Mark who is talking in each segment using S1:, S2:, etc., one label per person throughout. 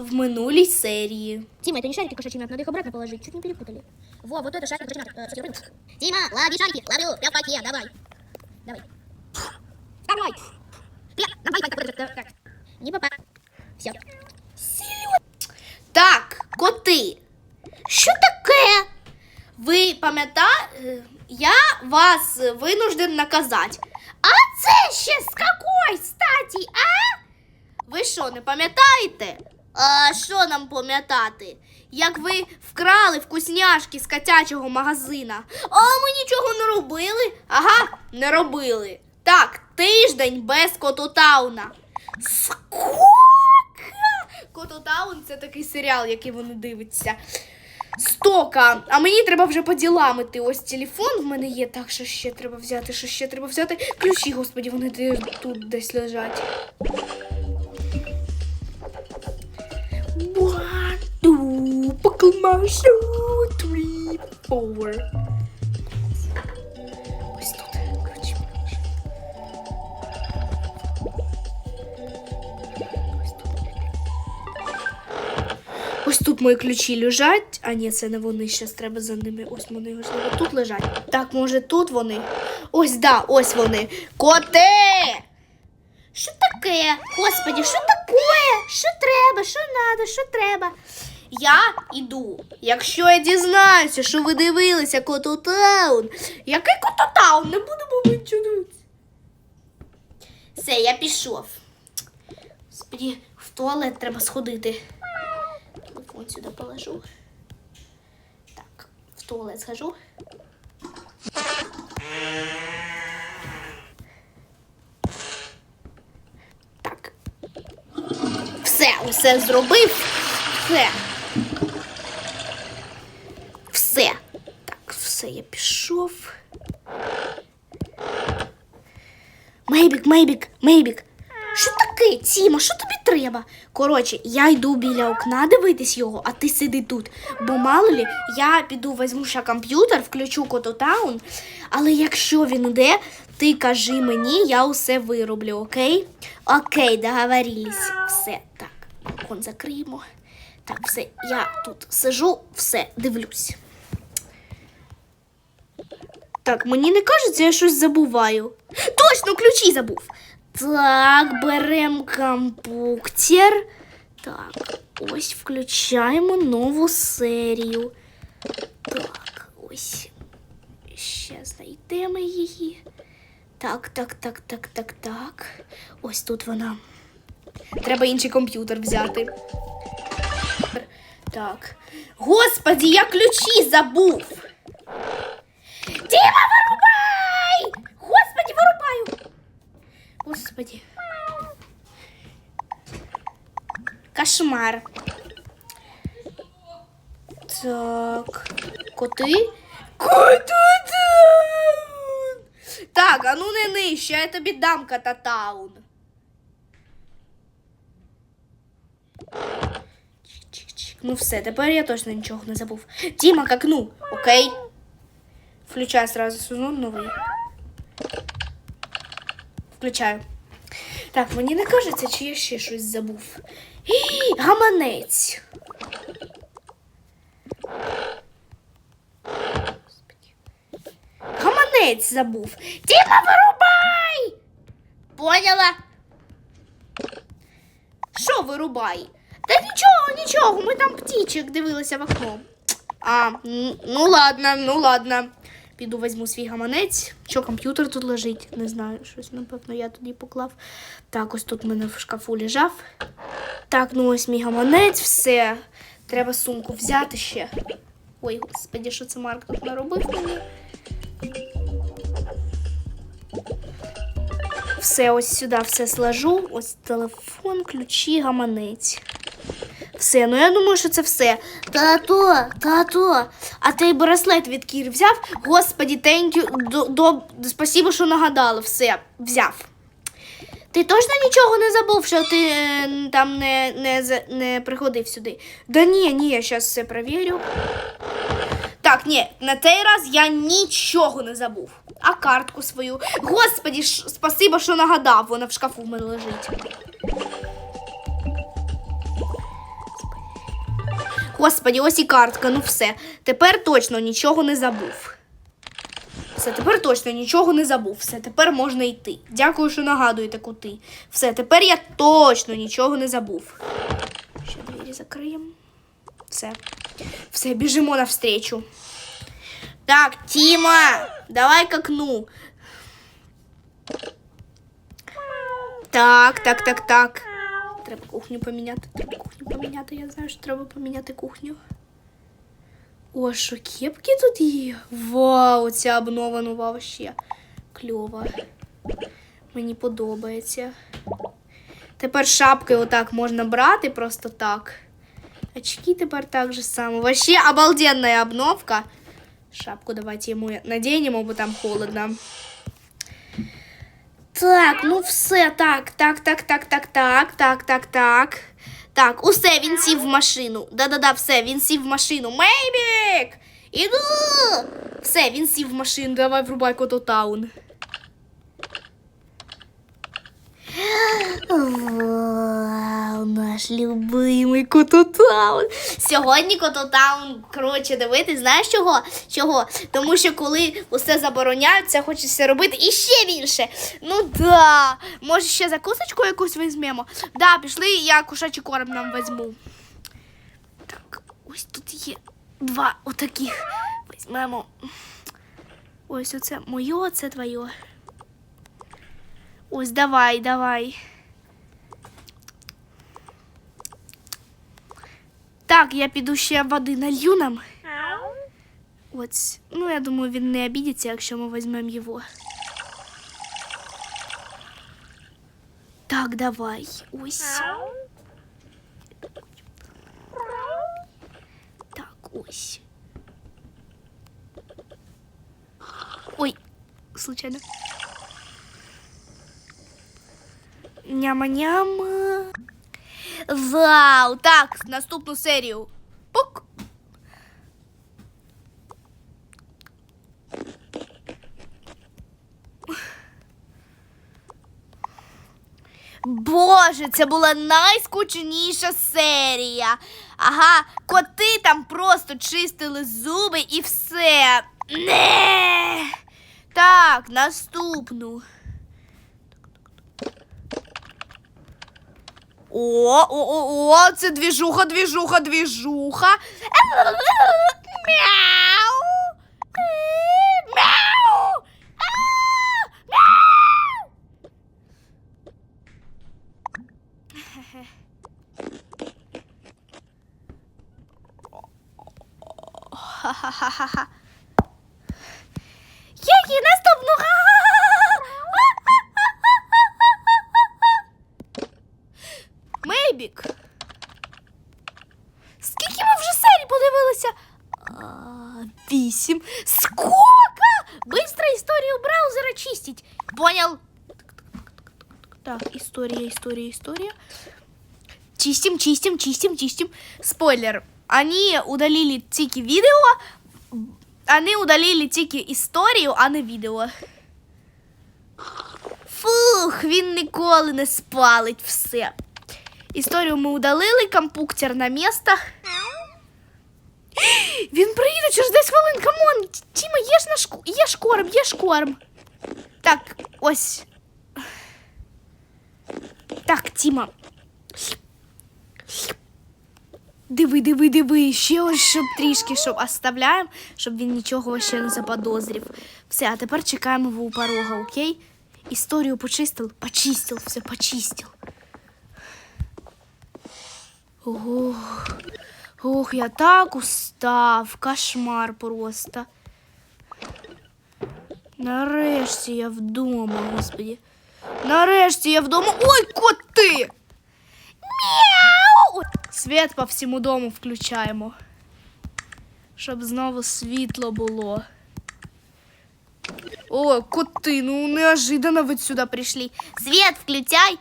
S1: в минулій серії.
S2: Тима, это не шарики кошачий мяч, надо их обратно положить. Чуть не перепутали. Во, вот это шарик кошачий мяч. Э, сухий рынок. Тима, лови шарики, ловлю, прям в паке, давай. Давай. Давай. Прям, давай, давай, давай, давай, так. Не попал. Все.
S1: Так, коти. Що таке? Ви пам'ятаєте, я вас винужден наказати. А це ще з какой статі, а? Ви що, не пам'ятаєте? А що нам пам'ятати? Як ви вкрали вкусняшки з котячого магазина? А ми нічого не робили? Ага, не робили. Так, тиждень без Кототауна. Скока! Кототаун це такий серіал, який вони дивляться. Стока, а мені треба вже по ділам іти. Ось телефон в мене є, так що ще треба взяти, що ще треба взяти. Ключі, господі, вони тут десь лежать. Two, покламашу, three, four. Ось тут ключі. Ось тут. Мої ключі лежать. А ні, це не вони. Щас треба за ними. Ось вони можливо тут лежать. Так, може тут вони. Ось да, ось вони. Коте! Що таке? Господі, що таке? Що треба? Що надо? Що треба? Я іду. Якщо я дізнаюся, що ви дивилися Кототаун. Який Кототаун? Не будемо нічого. Все, я пішов. Господі, в туалет треба сходити. Телефон сюди положу. Так, в туалет схожу. Так. Все, усе зробив. Все. Так, все, я пішов. Мейбік, Мейбік. Що таке, Тіма? Що тобі треба? Коротше, я йду біля окна дивитись його, а ти сиди тут. Бо мало лі, я піду візьму ще комп'ютер, включу Кототаун. Але якщо він іде, ти кажи мені, я усе вироблю, окей? Окей, договорились. Все, так, балкон закриємо. Так, все, я тут сижу, все, дивлюсь. Так, мені не кажеться, я щось забуваю. Точно, ключі забув. Так, беремо компуктер. Так, ось включаємо нову серію. Так, ось. Ще знайдемо її. Так, так, так, так, так, так. Ось тут вона. Треба інший комп'ютер взяти. Так. Господі, я ключі забув. Діма, вирубай! Господи, вирубаю! Господи. Кошмар. Так. Коти? Котатаун! Так, а ну не нижче, я тобі дам кататаун. Ну все, тепер я точно нічого не забув. Діма, к окну, окей? Включаю сразу сезон новий. Включаю. Так, мені не кажеться, чи я ще щось забув. Гаманець. Гаманець забув. Діма, вирубай! Поняла? Що вирубай? Та нічого, нічого, ми там птічок дивилися в окно. А, ну ладно, ну ладно. Піду візьму свій гаманець. Що комп'ютер тут лежить? Не знаю, щось, напевно, я тоді поклав. Так, ось тут в мене в шкафу лежав. Так, ну ось мій гаманець, все. Треба сумку взяти ще. Ой, господі, що це Марк тут наробив мені. Все, ось сюди все сложу. Ось телефон, ключі, гаманець. Все, ну я думаю, що це все. Тато, тато, а ти браслет від Кір взяв? Господі, thank до, до, спасибо, що нагадали. Все, взяв. Ти точно нічого не забув, що ти е, там не, не, не приходив сюди? Да ні, ні, я зараз все перевірю. Так, ні, на цей раз я нічого не забув. А картку свою. Господі, ш- спасибо, що нагадав, вона в шкафу в мене лежить. Господі, ось і картка, ну все. Тепер точно нічого не забув. Все, тепер точно нічого не забув. Все, тепер можна йти. Дякую, що нагадуєте кути. Все, тепер я точно нічого не забув. Ще двері закриємо. Все. Все, біжимо навстречу. Так, Тіма, давай к. Так, так, так, так. Треба кухню поміняти. Треба кухню поміняти. Я знаю, що треба поміняти кухню. О, що кепки тут є? Вау, ця обнова нова вообще. Кльова. Мені подобається. Тепер шапки отак можна брати просто так. Очки тепер так же само. Вообще обалденная обновка. Шапку давайте ему наденем, бо там холодно. Так, ну все, так, так, так, так, так, так, так, так, так. Так, усе, він сів в машину. Да-да-да, все, він сів в машину. Мейбік! Іду! Все, він сів в машину. Давай врубай Кототаун. Вау, наш любимий Кототаун. Сьогодні Кототаун, коротше, дивитись, знаєш чого? Чого? Тому що коли усе забороняють, це хочеться робити і ще більше. Ну да. Може ще закусочку якусь візьмемо? Да, пішли, я кушачий корм нам візьму. Так, ось тут є два отаких. Візьмемо. Ось оце моє, це твоє. Ось давай, давай. Так, я піду ще води налью нам. Ось. Ну, я думаю, він не обідеться, якщо ми візьмемо його. Так, давай. Ось. Так, ось. Ой, случайно. Няма-няма. Вау! Так, наступну серію. Пук. Боже, це була найскучніша серія. Ага, коти там просто чистили зуби і все. Не. Так, наступну. О, о, о, о, це двіжуха, двіжуха, двіжуха. Мяу. Мяу. Мяу. Ха-ха-ха-ха. история, история, история. Чистим, чистим, чистим, чистим. Спойлер. Они удалили тільки відео. Они удалили тільки історію, а не відео. Фух, він ніколи не спалить все. Історію ми удалили, компуктер на місто. Він приїде через 10 хвилин. Камон, Тіма, їж наш ку- їж корм, їж корм. Так, ось. Так, Тіма. Диви, диви, диви. Ще ось щоб трішки, щоб оставляємо, щоб він нічого ще не заподозрив. Все, а тепер чекаємо його у порога, окей? Історію почистив, почистив, все почистив. Ох, ох, я так устав, кошмар просто. Нарешті я вдома, господі. Нарешті я вдома. Ой, коти! Мяу! Світ по всьому дому включаємо. Щоб знову світло було. О, коти, ну неожиданно ви сюди прийшли. Світ включай.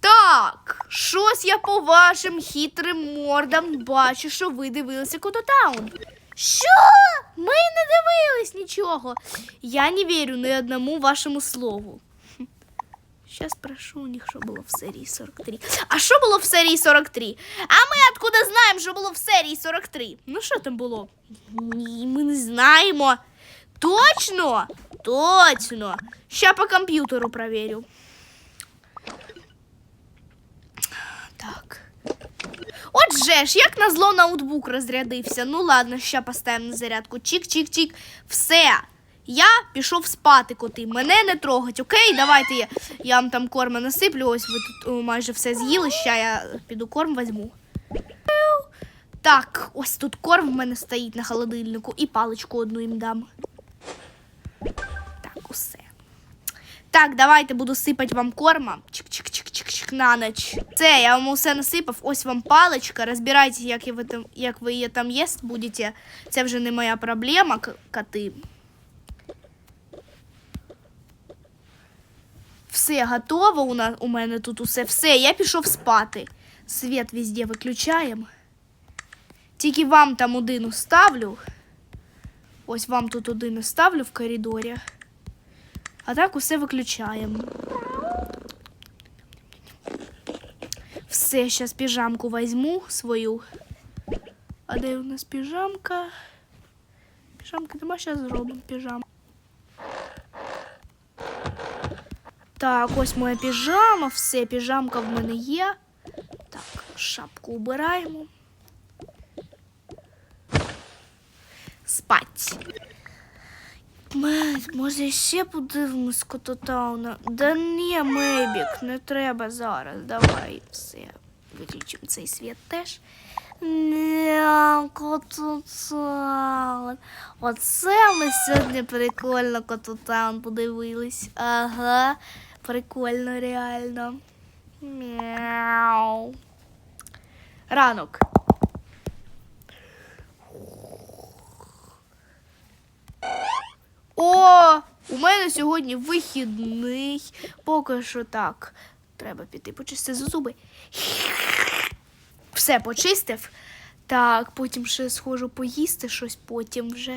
S1: Так, щось я по вашим хитрим мордам бачу, що ви дивилися Кототаун. Що? Ми не дивились нічого. Я не вірю ні одному вашому слову. Сейчас спрошу у них, що було в серії 43. А що було в серії 43? А ми откуда знаємо, що було в серії 43? Ну що там було? Ні, ми не знаємо. Точно? Точно. Ща по комп'ютеру проверю. Так. Отже ж, як назло ноутбук розрядився. Ну ладно, ща поставимо на зарядку. Чик-чик-чик. Все. Я пішов спати, коти. Мене не трогать, окей? Давайте я, я вам там корма насиплю. Ось ви тут о, майже все з'їли. Ща я піду корм візьму. Так, ось тут корм в мене стоїть на холодильнику і паличку одну їм дам. Так, усе. Так, давайте буду сипати вам корма. Чик-чик-чик-чик-чик на ніч. Це, я вам усе насипав. Ось вам паличка. Розбирайтесь, як ви, як ви її там їсти будете. Це вже не моя проблема, коти. Все готово у, нас, у мене тут усе. Все, я пішов спати. Світ везде виключаємо. Тільки вам там один ставлю. Ось вам тут один ставлю в коридорі. А так усе виключаємо. Все, зараз піжамку візьму свою. А де у нас піжамка? Піжамки нема, зараз зробимо піжаму. Так, ось моя піжама, все, піжамка в мене є. Так, шапку убираємо. Спать. Мед, може ще подивимось Кототауна? Да ні, Мейбік, не треба зараз. Давай все. Виключимо цей світ теж. Ня, Кототаун. Оце ми сьогодні прикольно Кототаун подивились. Ага, прикольно, реально. Мяу. Ранок. О, у мене сьогодні вихідний. Поки що так. Треба піти почистити зуби. Все почистив. Так, потім ще схожу поїсти щось потім вже.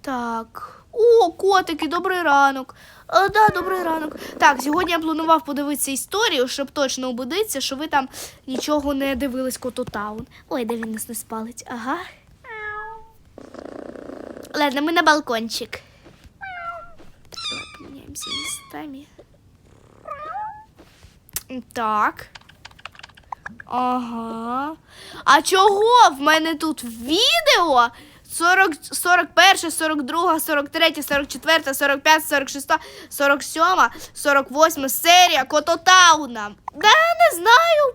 S1: Так. О, котики, добрий ранок. А, да, добрий ранок. Так, сьогодні я планував подивитися історію, щоб точно убедитися, що ви там нічого не дивились Кототаун. Ой, де він нас не спалить. Ага. Ладно, мы на балкончик. Так, давай поменяемся. Так. Ага. А чого в мене тут відео? 40, 41, 42, 43, 44, 45, 46, 47, 48 серія Кототауна. Да, не знаю.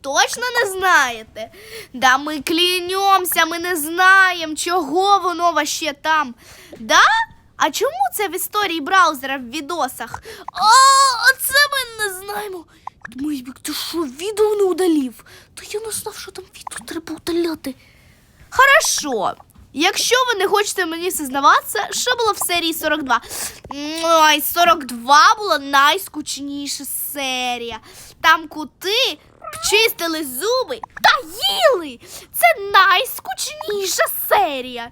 S1: Точно не знаєте? Да ми клянемося, ми не знаємо, чого воно ваще там. Да? А чому це в історії браузера в відосах? А, це ми не знаємо. Мейбік, ти що, відео не удалів? Та я не знав, що там відео треба удаляти. Хорошо. Якщо ви не хочете мені зізнаватися, що було в серії 42? Ой, 42 була найскучніша серія. Там кути чистили зуби та їли. Це найскучніша серія.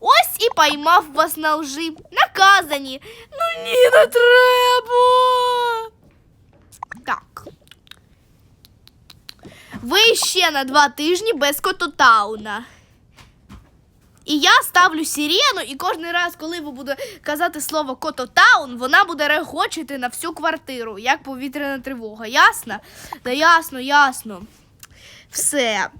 S1: Ось і поймав вас на лжи. Наказані. Ну ні, не треба. Так. Ви ще на два тижні без Кототауна. І я ставлю сирену, і кожен раз, коли ви будете казати слово Кототаун, вона буде регочити на всю квартиру, як повітряна тривога. Ясно? Да ясно, ясно. Все.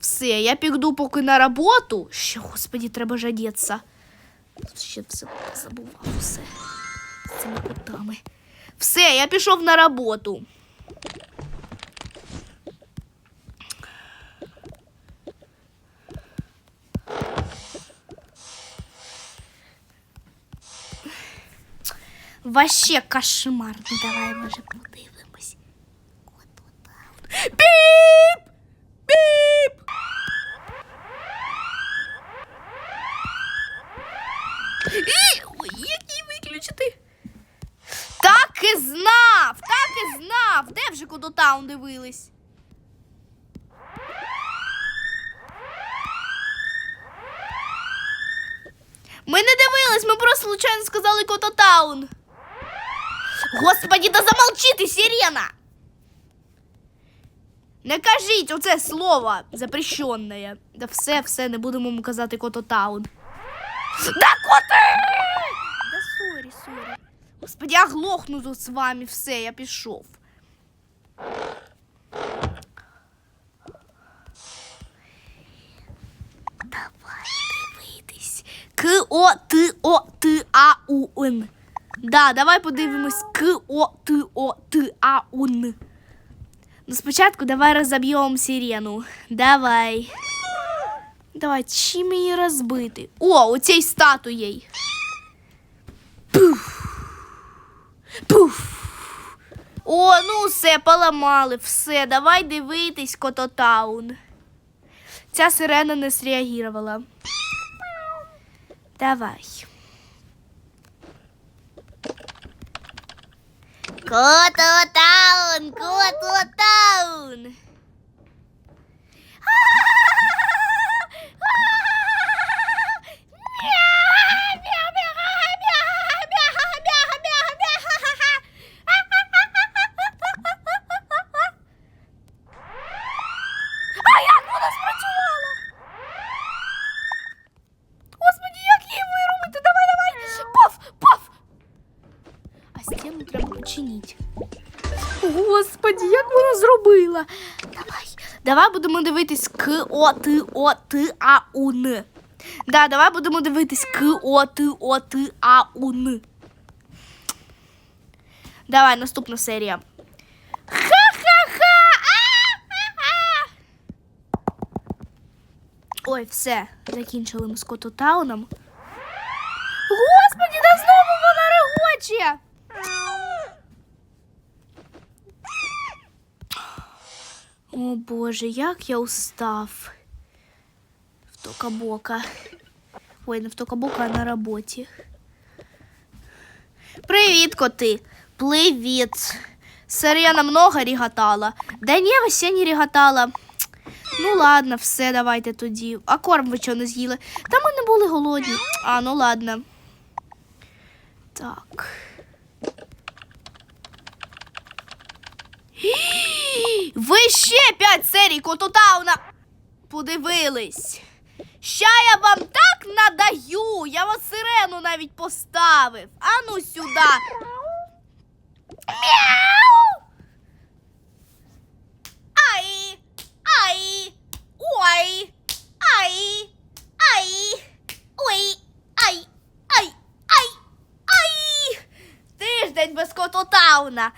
S1: Все, я піду поки на роботу. Ще, господі, треба ж. Тут ще все забував все. З цими котами. Все, я пішов на роботу. Вообще кошмар. Ну давай, може, подивимось. От от Піп! Піп! І... Де дивились? Ми не дивились, ми просто случайно сказали Кототаун. Господі, да замолчи ти, сирена! Не кажіть оце слово запрещенне. Да все, все, не будемо йому казати Кототаун. Да коти! Да сорі, сорі. Господи, я глохну тут з вами, все, я пішов. Давай дивитись. К-О-Т-О-Т-А-У-Н. Да, давай подивимось К-О-Т-О-Т-А-У-Н. Ну, спочатку давай розоб'ємо сирену. Давай. Давай, чим її розбити? О, оцей статуєю. Пуф. Пуф. О, ну все, поламали, все, давай дивитись, Кототаун. Ця сирена не зреагувала. Давай. Кототаун, Кототаун. Давай. Будемо дивитись к о т о т а у н. Да, давай будемо дивитись к о т о т а у н. Давай, наступна серія. Ха-ха-ха! А-ха-ха! Ой, все, закінчили ми з Кототауном. Господи, да знову вона регоче! О Боже, як я устав. В Токабока. Ой, не в Токабока, а на роботі. Привіт, коти. Привіт. Сирена много рігатала. Да ні, вообще не рігатала. Ну ладно, все, давайте тоді. А корм ви чого не з'їли? Та ми не були голодні. А, ну ладно. Так. Ви ще п'ять серій Кототауна подивились. Ща я вам так надаю. Я вас сирену навіть поставив. Ану сюди. Мяу. Ай. Ай. Ой. Ай. Ай. Ой. Ай. Ай. Ай. Ай. Тиждень без Кототауна.